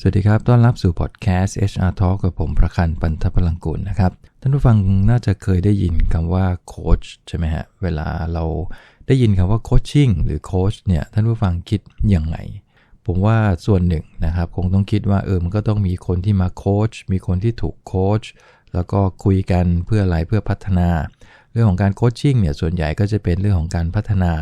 สวัสดีครับ ต้อนรับสู่พอดแคสต์ HR Talk กับผมประคันปันทพลังกุลนะครับ ท่านผู้ฟังน่าจะเคยได้ยินคำว่าโค้ชใช่ไหมฮะ เวลาเราได้ยินคำว่าโคชชิ่งหรือโค้ชเนี่ย ท่านผู้ฟังคิดยังไง ผมว่าส่วนหนึ่งนะครับ คงต้องคิดว่าเออ มันก็ต้องมีคนที่มาโค้ช มีคนที่ถูกโค้ช แล้วก็คุยกันเพื่ออะไร เพื่อพัฒนา เรื่องของการโคชชิ่งเนี่ย ส่วนใหญ่ก็จะเป็นเรื่องของการพัฒนา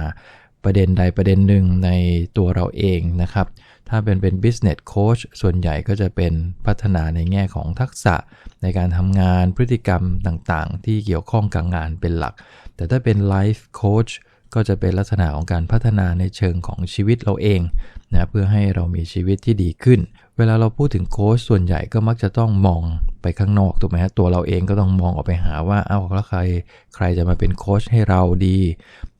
ประเด็นใดประเด็นหนึ่งในตัวเราเองนะครับ ถ้าเป็นเป็น business coach ส่วนใหญ่ก็จะเป็นพัฒนาในแง่ของทักษะในการทำงานพฤติกรรมต่างๆ ที่เกี่ยวข้องกับงานเป็นหลัก แต่ถ้าเป็น life coach ก็จะเป็นลักษณะของการพัฒนาในเชิงของชีวิตเราเองนะเพื่อให้เรามีชีวิตที่ดีขึ้น เวลาเราพูดถึงโค้ชส่วนใหญ่ก็มักจะต้องมองไปข้างนอกถูกไหมฮะตัวเราเองก็ต้องมองออกไปหาว่าเอ้าแล้วใคร ใครจะมาเป็นโค้ชให้เราดี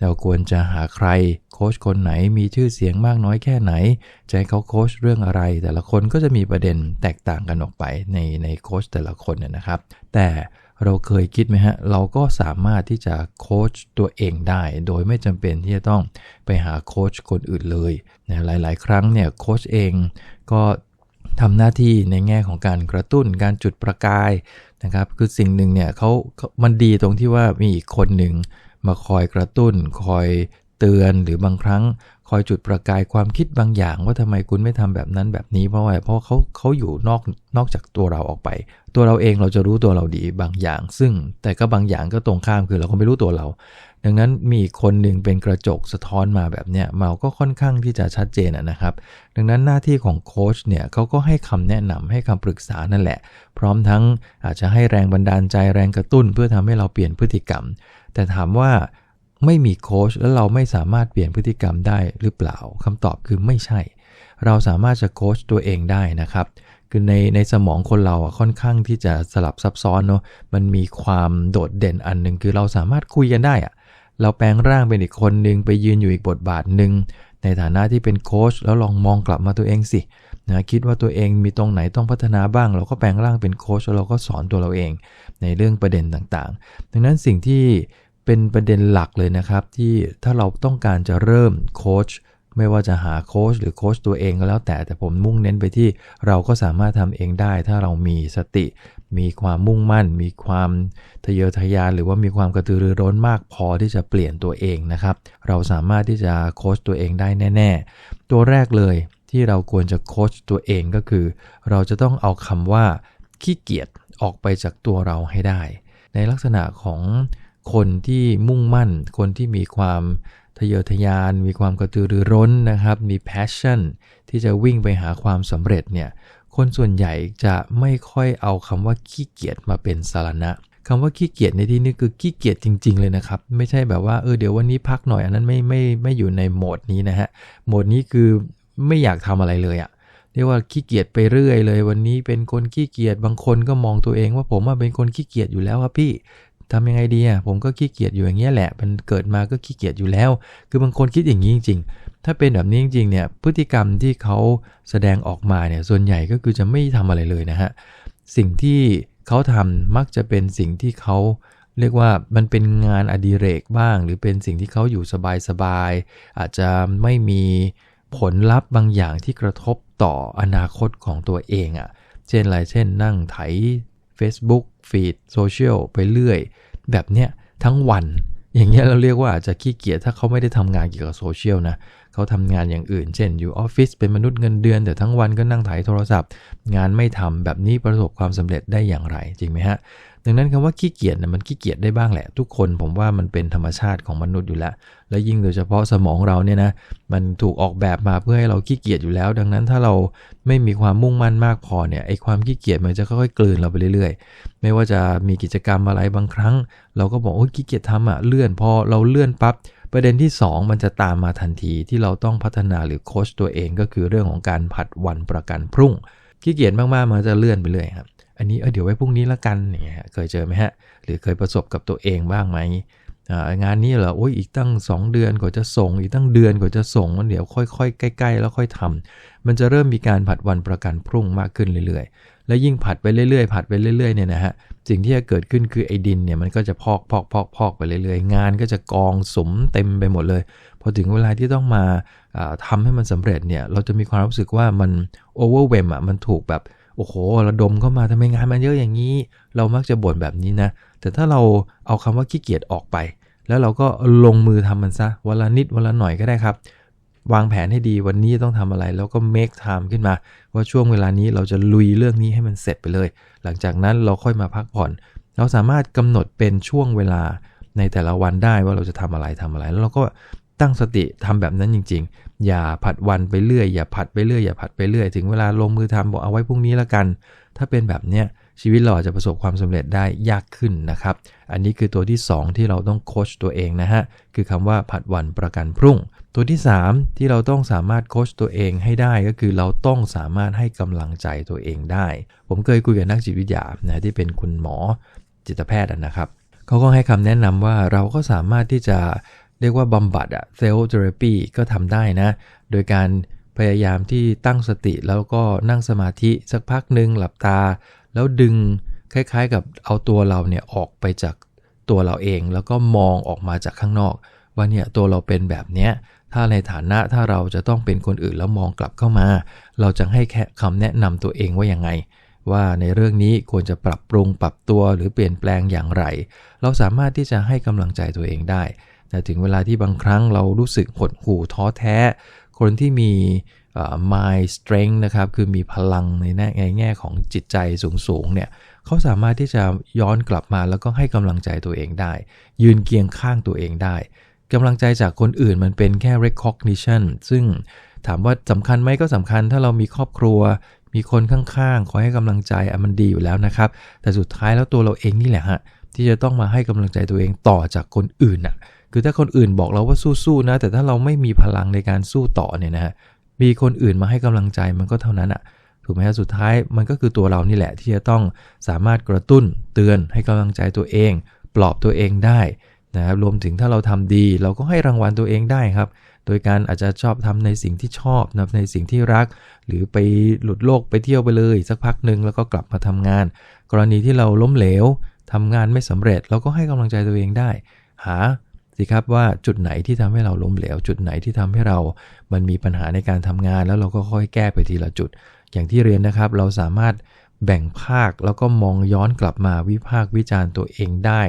เราควรจะหาใครโค้ชคนไหนมีชื่อเสียงมากน้อยแค่ไหนจะให้เขาโค้ชเรื่องอะไร แต่ละคนก็จะมีประเด็นแตกต่างกันออกไปในในโค้ชแต่ละคนนะครับ แต่เราเคยคิดไหมฮะ เราก็สามารถที่จะโค้ชตัวเองได้ โดยไม่จำเป็นที่จะต้องไปหาโค้ชคนอื่นเลยนะหลาย ๆ ครั้งเนี่ยโค้ชเองก็ ทำหน้าที่ในแง่ของการกระตุ้นการจุดประกายนะครับ คือสิ่งหนึ่งเนี่ยเขามันดีตรงที่ว่ามีอีกคนหนึ่งมาคอยกระตุ้น คอยเตือนหรือบางครั้ง คอยจุดประกายความคิดบางอย่าง ว่าทำไมคุณไม่ทำแบบนั้นแบบนี้เพราะว่าเพราะเขาเขาอยู่นอกนอกจากตัวเราออกไป ตัวเราเองเราจะรู้ตัวเราดีบางอย่าง ซึ่งแต่ก็บางอย่างก็ตรงข้ามคือเราก็ไม่รู้ตัวเรา ดังนั้นมีคนหนึ่งเป็นกระจกสะท้อนมาแบบเนี้ยเมาก็ค่อนข้างที่จะชัดเจนนะครับ ดังนั้นหน้าที่ของโค้ชเนี่ยเขาก็ให้คำแนะนำให้คำปรึกษานั่นแหละ พร้อมทั้งอาจจะให้แรงบันดาลใจแรงกระตุ้น เพื่อทำให้เราเปลี่ยนพฤติกรรม แต่ถามว่าไม่มีโค้ชแล้วเราไม่สามารถเปลี่ยนพฤติกรรมได้หรือเปล่าคำตอบคือไม่ใช่ เราสามารถจะโค้ชตัวเองได้นะครับคือในในสมองคนเราค่อนข้างที่จะสลับซับซ้อนเนาะมันมีความโดดเด่นอันหนึ่งคือเราสามารถคุยกันได้อะ เราแปลงร่างเป็นอีกคนหนึ่งไปยืนอยู่อีกบทบาทหนึ่งในฐานะที่เป็นโค้ชแล้วลองมองกลับมาตัวเองสินะคิดว่าตัวเองมีตรงไหนต้องพัฒนาบ้าง เราก็แปลงร่างเป็นโค้ชแล้วเราก็สอนตัวเราเองในเรื่องประเด็นต่างๆ ดังนั้นสิ่งที่เป็นประเด็นหลักเลยนะครับ ที่ถ้าเราต้องการจะเริ่มโค้ช ไม่ว่าจะหาโค้ชหรือโค้ชตัวเองก็แล้วแต่แต่ผมมุ่งเน้นไปที่เราก็สามารถทำเองได้ ถ้าเรามีสติ มีความมุ่งมั่น มีความทะเยอทะยาน หรือว่ามีความกระตือรือร้นมากพอที่จะเปลี่ยนตัวเองนะครับ เราสามารถที่จะโค้ชตัวเองได้แน่ ๆ ตัวแรกเลยที่เราควรจะโค้ชตัวเองก็คือ เราจะต้องเอาคำว่าขี้เกียจออกไปจากตัวเราให้ได้ ในลักษณะของ คนที่มุ่งมั่น คนที่มีความทะเยอทะยาน มีความกระตือรือร้นนะครับ มี passion ที่จะวิ่งไปหาความสำเร็จเนี่ยคนส่วนใหญ่จะไม่ค่อยเอาคำว่าขี้เกียจมาเป็นสาระคำว่าขี้เกียจในที่นี้คือขี้เกียจจริง ๆ เลยนะครับ ไม่ใช่แบบว่าเออเดี๋ยววันนี้พักหน่อยอันนั้นไม่ไม่ไม่อยู่ในโหมดนี้นะฮะโหมดนี้คือไม่อยากทำอะไรเลยอะ่ะเรียกว่าขี้เกียจไปเรื่อยเลย วันนี้เป็นคนขี้เกียจบางคนก็มองตัวเองว่าผมเป็นคนขี้เกียจอยู่แล้วครับพี่ ทำยังไงดีอะผมก็ขี้เกียจอยู่อย่างเงี้ยแหละมันเกิดมาก็ขี้เกียจอยู่แล้ว คือบางคนคิดอย่างนี้จริง ๆ ถ้าเป็นแบบนี้จริงๆเนี่ยพฤติกรรมที่เขาแสดงออกมาเนี่ยส่วนใหญ่ก็คือจะไม่ทำอะไรเลยนะฮะสิ่งที่เขาทำมักจะเป็นสิ่งที่เขาเรียกว่ามันเป็นงานอดิเรกบ้าง หรือเป็นสิ่งที่เขาอยู่สบายๆอาจจะไม่มีผลลัพธ์บางอย่างที่กระทบต่ออนาคตของตัวเองอะ่ะ เช่นอะไรเช่นนั่งไถ Facebook ฟีดโซเชียลไปเรื่อย แบบเนี้ยทั้งวัน อย่างเงี้ยเราเรียกว่าอาจจะขี้เกียจถ้าเขาไม่ได้ทำงานเกี่ยวกับโซเชียลนะเขาทำงานอย่างอื่น เช่นอยู่ออฟฟิศเป็นมนุษย์เงินเดือน แต่ทั้งวันก็นั่งถ่ายโทรศัพท์ งานไม่ทำแบบนี้ประสบความสำเร็จได้อย่างไรจริงไหมฮะ ดังนั้นคำว่าขี้เกียจนะมันขี้เกียจได้บ้างแหละ ทุกคนผมว่ามันเป็นธรรมชาติของมนุษย์อยู่แล้ว และยิ่งโดยเฉพาะสมองเราเนี่ยนะมันถูกออกแบบมาเพื่อให้เราขี้เกียจอยู่แล้ว ดังนั้นถ้าเราไม่มีความมุ่งมั่นมากพอเนี่ยไอ้ความขี้เกียจมันจะค่อยๆกลืนเราไปเรื่อยๆ ไม่ว่าจะมีกิจกรรมอะไรบางครั้ง เราก็บอกโอ้ขี้เกียจทำอะเลื่อนพอเราเลื่อนปั๊บประเด็นที่ 2 มันจะตามมาทันทีที่เราต้องพัฒนาหรือโค้ชตัวเองก็คือเรื่องของการผัดวันประกันพรุ่งขี้เกียจมากๆมันจะเลื่อนไปเรื่อยครับ อันนี้เออเดี๋ยวไว้พรุ่งนี้ละกันเนี่ยเคยเจอไหมฮะ หรือเคยประสบกับตัวเองบ้างไหมงานนี้เหรอโอ้ยอีกตั้ง 2 เดือนกว่าจะส่ง อีกตั้งเดือนกว่าจะส่งมันเดี๋ยวค่อยๆ ใกล้ ๆ แล้วค่อยทำมันจะเริ่มมีการผัดวันประกันพรุ่งมากขึ้นเรื่อยๆ และยิ่งผัดไปเรื่อยๆ ผัดไปเรื่อยๆเนี่ยนะฮะสิ่งที่จะเกิดขึ้นคือไอ้ดินเนี่ยมันก็จะพอกพอกพอกพอกไปเรื่อยๆ งานก็จะกองสมเต็มไปหมดเลย พอถึงเวลาที่ต้องมาทำให้มันสำเร็จเนี่ยเราจะมีความรู้สึกว่ามันโอเวอร์เวมอะมันถูกแบบ โอ้โหระดมเข้ามาทำไมงานมันเยอะอย่างนี้ เรามักจะบ่นแบบนี้นะ แต่ถ้าเราเอาคำว่าขี้เกียจออกไป แล้วเราก็ลงมือทำมันซะวันละนิดวันละหน่อยก็ได้ครับ วางแผนให้ดีวันนี้ต้องทำอะไร แล้วก็ make time ขึ้นมา ว่าช่วงเวลานี้เราจะลุยเรื่องนี้ให้มันเสร็จไปเลย หลังจากนั้นเราค่อยมาพักผ่อน เราสามารถกำหนดเป็นช่วงเวลาในแต่ละวันได้ว่าเราจะทำอะไรทำอะไร แล้วเราก็ ตั้งสติทำแบบนั้นจริง ๆ อย่าผัดวันไปเรื่อย อย่าผัดไปเรื่อย อย่าผัดไปเรื่อย ถึงเวลาลงมือทำบอกเอาไว้พรุ่งนี้แล้วกัน ถ้าเป็นแบบเนี้ยชีวิตเราจะประสบความสำเร็จได้ยากขึ้นนะครับ อันนี้คือตัวที่ 2 ที่เราต้องโคชตัวเองนะฮะ คือคำว่าผัดวันประกันพรุ่ง ตัวที่ 3 ที่เราต้องสามารถโคชตัวเองให้ได้ก็คือเราต้องสามารถให้กำลังใจตัวเองได้ ผมเคยคุยกับนักจิตวิทยานะที่เป็นคุณหมอจิตแพทย์นะครับ เขาก็ให้คำแนะนำว่าเราก็สามารถที่จะ เรียกว่าบำบัดอะเซลล์เทอราปีก็ทำได้นะ โดยการพยายามที่ตั้งสติแล้วก็นั่งสมาธิสักพักหนึ่งหลับตา แล้วดึงคล้ายๆกับเอาตัวเราเนี่ยออกไปจากตัวเราเอง แล้วก็มองออกมาจากข้างนอก ว่าเนี่ยตัวเราเป็นแบบเนี้ยถ้าในฐานะถ้าเราจะต้องเป็นคนอื่นแล้วมองกลับเข้ามา เราจะให้แค่คำแนะนำตัวเองว่ายังไง ว่าในเรื่องนี้ควรจะปรับปรุงปรับตัวหรือเปลี่ยนแปลงอย่างไร เราสามารถที่จะให้กำลังใจตัวเองได้ แต่ถึงเวลาที่บางครั้งเรารู้สึกหดหู่ท้อแท้ คนที่มี mind strength นะครับคือมีพลังในในแง่ของจิตใจสูงๆเนี่ยเขาสามารถที่จะย้อนกลับมาแล้วก็ให้กำลังใจตัวเองได้ ยืนเคียงข้างตัวเองได้กำลังใจจากคนอื่นมันเป็นแค่ recognition ซึ่งถามว่าสำคัญไหมก็สำคัญถ้าเรามีครอบครัว มีคนข้างๆ คอยให้กำลังใจมันดีอยู่แล้วนะครับ แต่สุดท้ายแล้วตัวเราเองนี่แหละฮะที่จะต้องมาให้กำลังใจตัวเองต่อจากคนอื่นอะ คือถ้าคนอื่นบอกเราว่าสู้ๆนะ แต่ถ้าเราไม่มีพลังในการสู้ต่อเนี่ยนะฮะมีคนอื่นมาให้กำลังใจมันก็เท่านั้นอะถูกไหมฮะสุดท้ายมันก็คือตัวเรานี่แหละที่จะต้องสามารถกระตุ้นเตือนให้กำลังใจตัวเอง ปลอบตัวเองได้นะครับรวมถึงถ้าเราทำดี เราก็ให้รางวัลตัวเองได้ครับ โดยการอาจจะชอบทำในสิ่งที่ชอบนะในสิ่งที่รัก หรือไปหลุดโลกไปเที่ยวไปเลย สักพักหนึ่งแล้วก็กลับมาทำงาน กรณีที่เราล้มเหลวทำงานไม่สำเร็จ เราก็ให้กำลังใจตัวเองได้ หา สิครับว่าจุดไหนที่ทำให้เราล้มเหลว จุดไหนที่ทำให้เรา มันมีปัญหาในการทำงาน แล้วเราก็ค่อยแก้ไปทีละจุด อย่างที่เรียนนะครับ เราสามารถแบ่งภาคแล้วก็มองย้อนกลับมาวิพากษ์วิจารณ์ตัวเองได้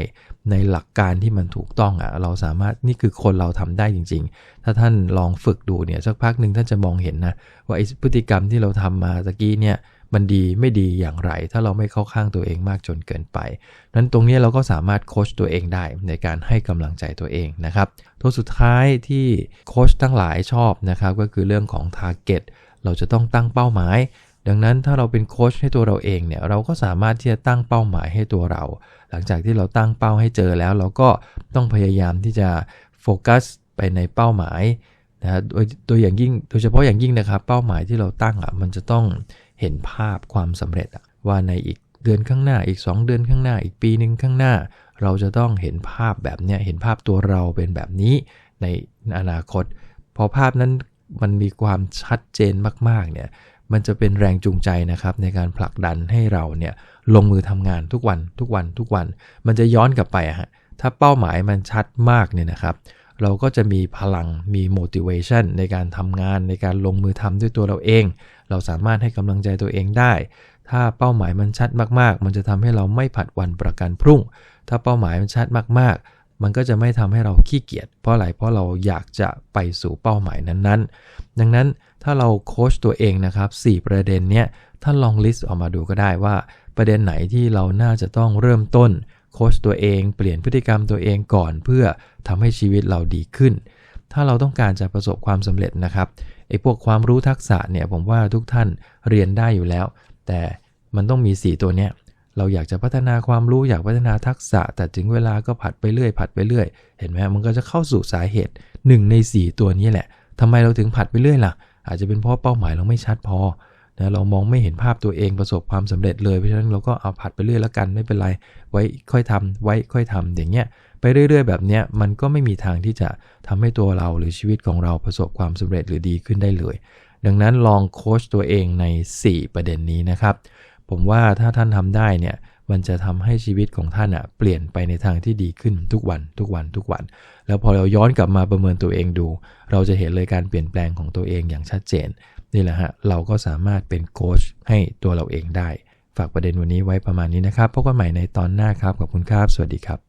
ในหลักการที่มันถูกต้องอะ่ะเราสามารถนี่คือคนเราทำได้จริง ๆ ถ้าท่านลองฝึกดูเนี่ยสักพักหนึ่งท่านจะมองเห็นนะว่าไอ้พฤติกรรมที่เราทำมาตะกี้เนี่ย มันดีไม่ดีอย่างไร ถ้าเราไม่เข้าข้างตัวเองมากจนเกินไป นั้นตรงนี้เราก็สามารถโค้ชตัวเองได้ในการให้กำลังใจตัวเองนะครับ ตัวสุดท้ายที่โค้ชทั้งหลายชอบนะครับก็คือเรื่องของ Target เราจะต้องตั้งเป้าหมาย ดังนั้นถ้าเราเป็นโค้ชให้ตัวเราเองเนี่ยเราก็สามารถที่จะตั้งเป้าหมายให้ตัวเรา หลังจากที่เราตั้งเป้าให้เจอแล้ว เราก็ต้องพยายามที่จะโฟกัสไปในเป้าหมายนะโดยโดยอย่างยิ่งโดยเฉพาะอย่างยิ่งนะครับ เป้าหมายที่เราตั้งอะมันจะต้อง เห็นภาพความสำเร็จว่าในอีกเดือนข้างหน้าอีก 2 เดือนข้างหน้าอีกปีหนึ่งข้างหน้า เราจะต้องเห็นภาพแบบนี้เห็นภาพตัวเราเป็นแบบนี้ในอนาคต พอภาพนั้นมันมีความชัดเจนมากๆเนี่ยมันจะเป็นแรงจูงใจนะครับในการผลักดันให้เราเนี่ยลงมือทำงานทุกวันทุกวันทุกวัน มันจะย้อนกลับไปฮะถ้าเป้าหมายมันชัดมากเนี่ยนะครับ เราก็จะมีพลังมี motivation ในการทำงานในการลงมือทำด้วยตัวเราเอง เราสามารถให้กำลังใจตัวเองได้ ถ้าเป้าหมายมันชัดมากๆ มันจะทำให้เราไม่ผัดวันประกันพรุ่ง ถ้าเป้าหมายมันชัดมากๆ มันก็จะไม่ทำให้เราขี้เกียจเพราะอะไรเพราะเราอยากจะไปสู่เป้าหมายนั้นๆ ดังนั้นถ้าเราโค้ชตัวเองนะครับ4ประเด็นเนี้ยท่านลองลิสต์ออกมาดูก็ได้ว่า ประเด็นไหนที่เราน่าจะต้องเริ่มต้นโค้ชตัวเองเปลี่ยนพฤติกรรมตัวเองก่อนเพื่อทำให้ชีวิตเราดีขึ้น ถ้าเราต้องการจะประสบความสำเร็จนะครับ ไอ้พวกความรู้ทักษะเนี่ยผมว่าทุกท่านเรียนได้อยู่แล้ว แต่มันต้องมี 4 ตัวเนี้ยเราอยากจะพัฒนาความรู้อยากพัฒนาทักษะ แต่ถึงเวลาก็ผัดไปเรื่อยผัดไปเรื่อยเห็นไหมมันก็จะเข้าสู่สาเหตุ 1 ใน 4 ตัวนี้แหละทำไมเราถึงผัดไปเรื่อยล่ะ อาจจะเป็นเพราะเป้าหมายเราไม่ชัดพอนะเรามองไม่เห็นภาพตัวเองประสบความสำเร็จเลยเพราะฉะนั้นเราก็เอาผัดไปเรื่อยแล้วกันไม่เป็นไร ไว้ค่อยทำไว้ค่อยทำอย่างเงี้ย ไปเรื่อยๆ แบบเนี้ยมันก็ไม่มีทางที่จะทำให้ตัวเราหรือชีวิตของเราประสบความสำเร็จหรือดีขึ้นได้เลย ดังนั้นลองโค้ชตัวเองใน 4 ประเด็นนี้นะครับ ผมว่าถ้าท่านทำได้เนี่ยมันจะทำให้ชีวิตของท่านอะเปลี่ยนไปในทางที่ดีขึ้นทุกวันทุกวันทุกวัน แล้วพอเราย้อนกลับมาประเมินตัวเองดู เราจะเห็นเลยการเปลี่ยนแปลงของตัวเองอย่างชัดเจนนี่แหละฮะเราก็สามารถเป็นโค้ชให้ตัวเราเองได้ ฝากประเด็นวันนี้ไว้ประมาณนี้นะครับพบกันใหม่ในตอนหน้าครับขอบคุณครับ สวัสดีครับ